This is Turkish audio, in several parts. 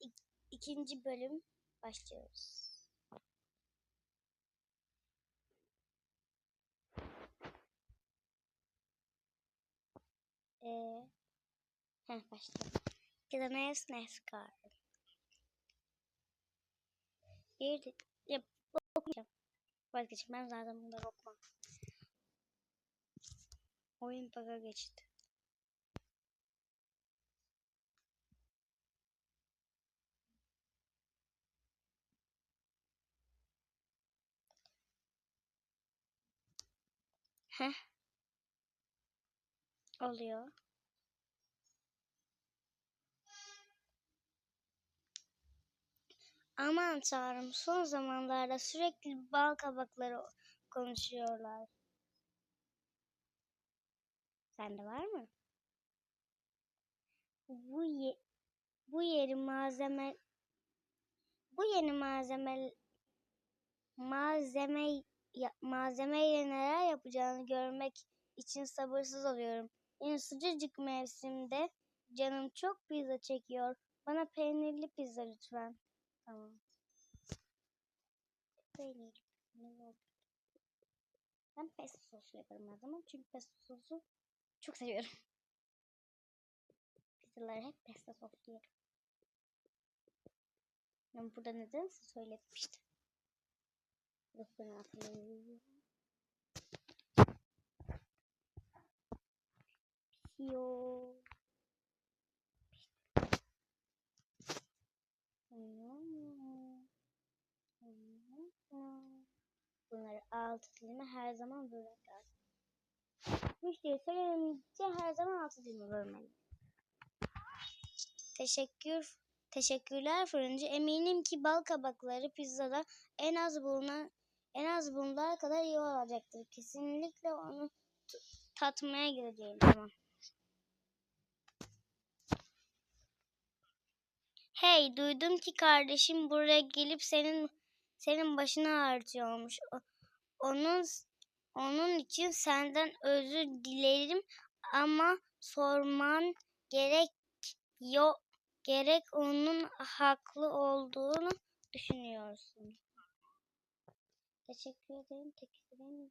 ik- ikinci bölüm başlıyoruz. Ee, heh, başlayalım. Gidemez Neskar. Bir de, ya, okumayacağım. Vazgeçin ben zaten bunları okumam. Oyun bug'a geçti. Heh. Oluyor. Aman tanrım son zamanlarda sürekli bal kabakları konuşuyorlar. Sende var mı? Bu ye bu yeni malzeme bu yeni malzeme malzeme malzemeyle neler yapacağını görmek için sabırsız oluyorum. Yine sıcacık mevsimde canım çok pizza çekiyor. Bana peynirli pizza lütfen. Tamam. Peynir. Ne oldu? Ben pesto soslu yaparım her zaman. Çünkü pesto sosu çok seviyorum. Pizzaları hep pesto soslu yerim. Ben burada nedense söyletmiştim. Yok ben. Yo. Bunları altı dilime her zaman bölmek lazım. Müşteri söylemeyince her zaman altı dilime bölmeli. Teşekkür, teşekkürler fırıncı. Eminim ki bal kabakları pizzada en az bulunan en az bunlar kadar iyi olacaktır. Kesinlikle onu tatmaya gideceğim. Tamam. Hey, duydum ki kardeşim buraya gelip senin senin başını ağrıtıyormuş. Onun onun için senden özür dilerim ama sorman gerek yok gerek onun haklı olduğunu düşünüyorsun. Teşekkür ederim. Teşekkür ederim.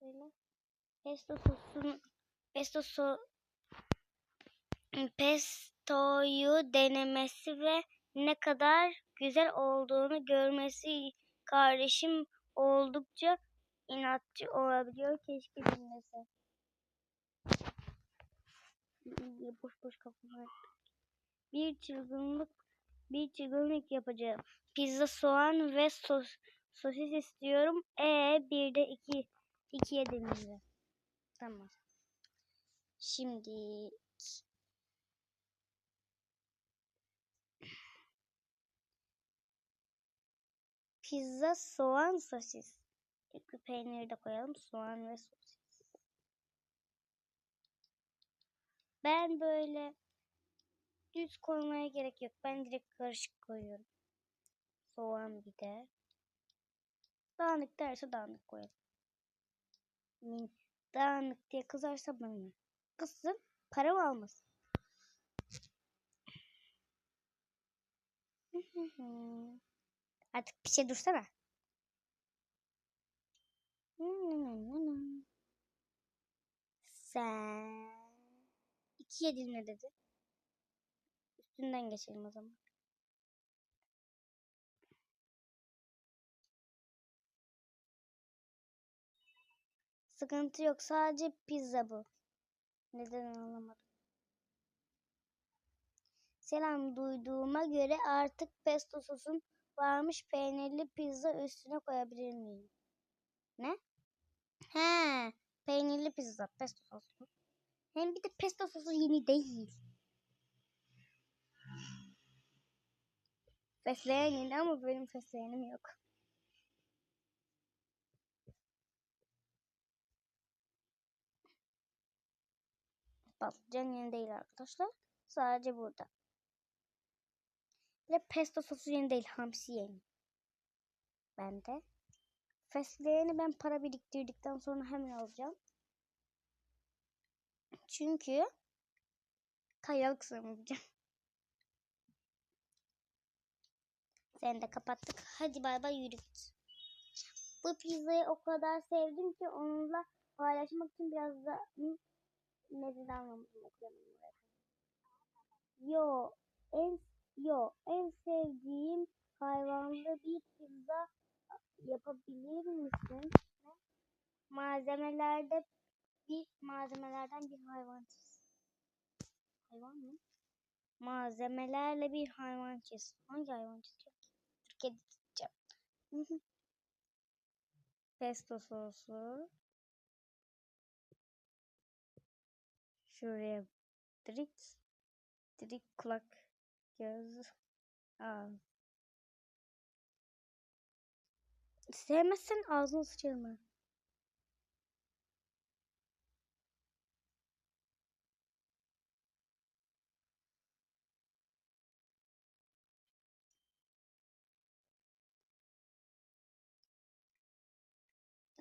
Söyle. Pesto sosunu pesto so, pestoyu denemesi ve ne kadar güzel olduğunu görmesi kardeşim oldukça inatçı olabiliyor. Keşke dinlese. Boş boş kafama. Bir çılgınlık bir çılgınlık yapacağım. Pizza, soğan ve sos, sosis istiyorum. E bir de iki ikiye deneyeceğim. Tamam. Şimdi pizza, soğan, sosis. İlk peyniri de koyalım. Soğan ve sosis. Ben böyle düz koymaya gerek yok. Ben direkt karışık koyuyorum. Soğan bir de. Dağınık derse dağınık koyalım. Min- Dağınık diye kızarsa bana? Kızsın, param almasın. Artık bir şey dursana. Sen ikiye diline dedi. Üstünden geçelim o zaman. Sıkıntı yok. Sadece pizza bu. Neden anlamadım. Selam duyduğuma göre artık pesto sosun varmış peynirli pizza üstüne koyabilir miyim? Ne? He, peynirli pizza pesto soslu. Hem bir de pesto sosu yeni değil. Fesleğen yeni ama benim fesleğenim yok. Patlıcan yeni değil arkadaşlar. Sadece burada. Ve pesto sosu yeni değil. Hamsi yeni. Ben de. Fesleğeni ben para biriktirdikten sonra hemen alacağım. Çünkü kayalık sığmayacağım. Seni de kapattık. Hadi bay bay yürü. Bu pizzayı o kadar sevdim ki onunla paylaşmak için biraz da anlamadım okuyamadım. orayı. Yo en yo en sevdiğim hayvanlı bir pizza yapabilir misin? Malzemelerde bir malzemelerden bir hayvan çiz. Hayvan mı? Malzemelerle bir hayvan çiz. Hangi hayvan çizeceğim? Kedi çizeceğim. Pesto sosu. Şuraya direkt direkt kulak göz ağız. Sevmezsen ağzını sıçarım ha.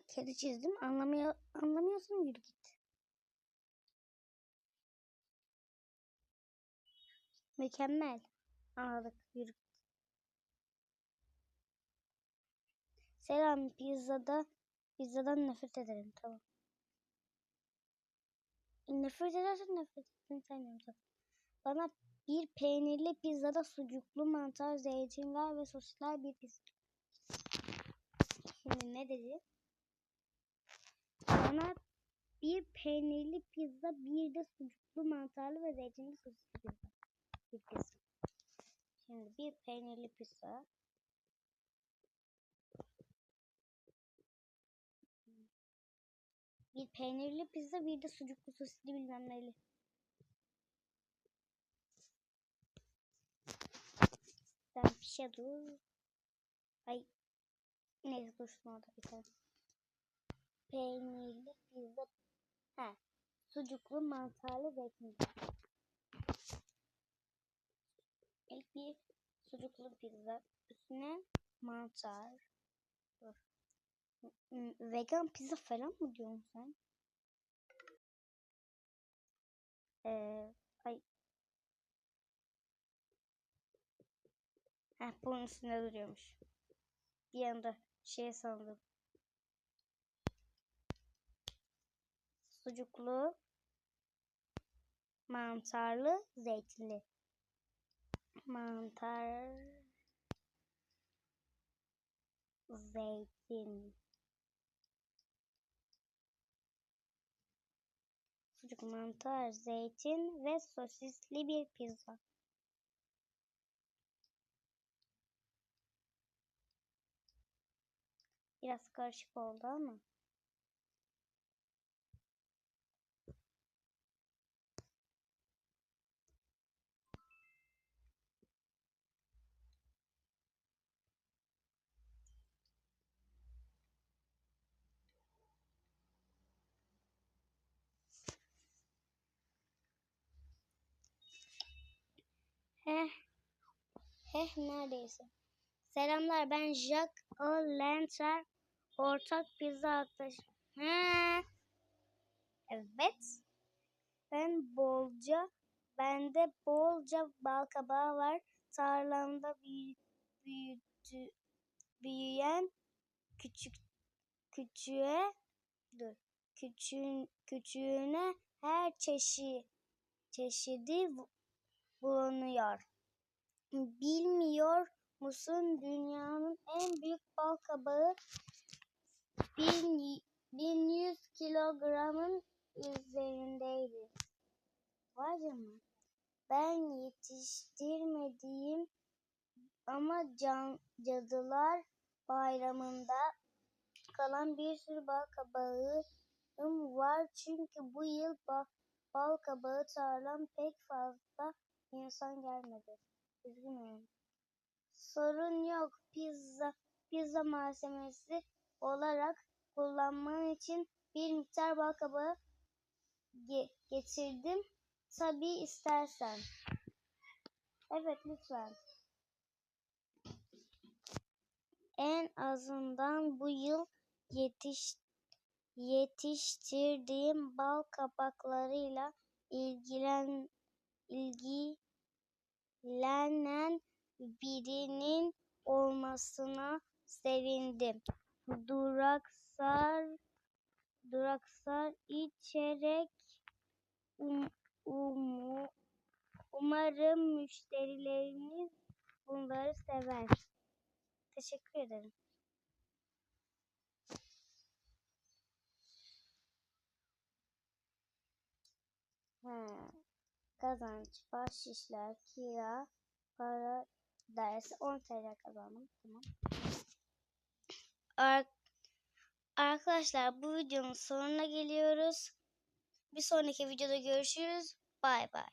Kedi çizdim. Anlamıyor, anlamıyorsun yürü git. Mükemmel. Anladık. Yürü. Selam pizzada. Pizzadan nefret ederim. Tamam. Nefret edersen nefret etsin zaten. Bana bir peynirli pizzada sucuklu mantar, zeytinler ve sosisler bir pizza. Şimdi ne dedi? Bana bir peynirli pizza, bir de sucuklu mantarlı ve zeytinli sosisli. Bir pizza. Şimdi bir peynirli pizza. Bir peynirli pizza, bir de sucuklu sosisli bilmem neli. Sen pişe dur. Ay. Neyse dursun orada bir tane. Peynirli pizza. Ha. Sucuklu mantarlı zeytinli. İlk bir sucuklu pizza. Üstüne mantar. Dur. Vegan pizza falan mı diyorsun sen? Ee, ay. Heh, bunun üstünde duruyormuş. Bir anda şey sandım. Sucuklu, mantarlı, zeytinli. Mantar, zeytin. Sucuk, mantar, zeytin ve sosisli bir pizza. Biraz karışık oldu ama. Heh. Heh neredeyse. Selamlar ben Jack O'Lantern. Ortak pizza arkadaşım. He. Evet. Ben bolca, bende bolca bal kabağı var. Tarlamda büyü, büyütü, büyüyen küçük küçüğe dur. Küçüğün, küçüğüne her çeşit çeşidi bu- bulunuyor. Bilmiyor musun dünyanın en büyük bal kabağı 1100 kilogramın üzerindeydi. Vay canına. Ben yetiştirmediğim ama can, cadılar bayramında kalan bir sürü bal kabağım var. Çünkü bu yıl ba, bal kabağı tarlam pek fazla insan gelmedi. Üzgünüm. Sorun yok. Pizza pizza malzemesi olarak kullanman için bir miktar bal kabağı ge- getirdim. Tabii istersen. Evet lütfen. En azından bu yıl yetiş yetiştirdiğim bal kabaklarıyla ilgilen ilgilenen birinin olmasına sevindim. Duraksar Duraksar içerek um, umu, umarım müşterileriniz bunları sever. Teşekkür ederim. Ha, kazanç, bahşişler, kira, para dersi 10 TL kazandım. Tamam. Ar- Arkadaşlar bu videonun sonuna geliyoruz. Bir sonraki videoda görüşürüz. Bay bay.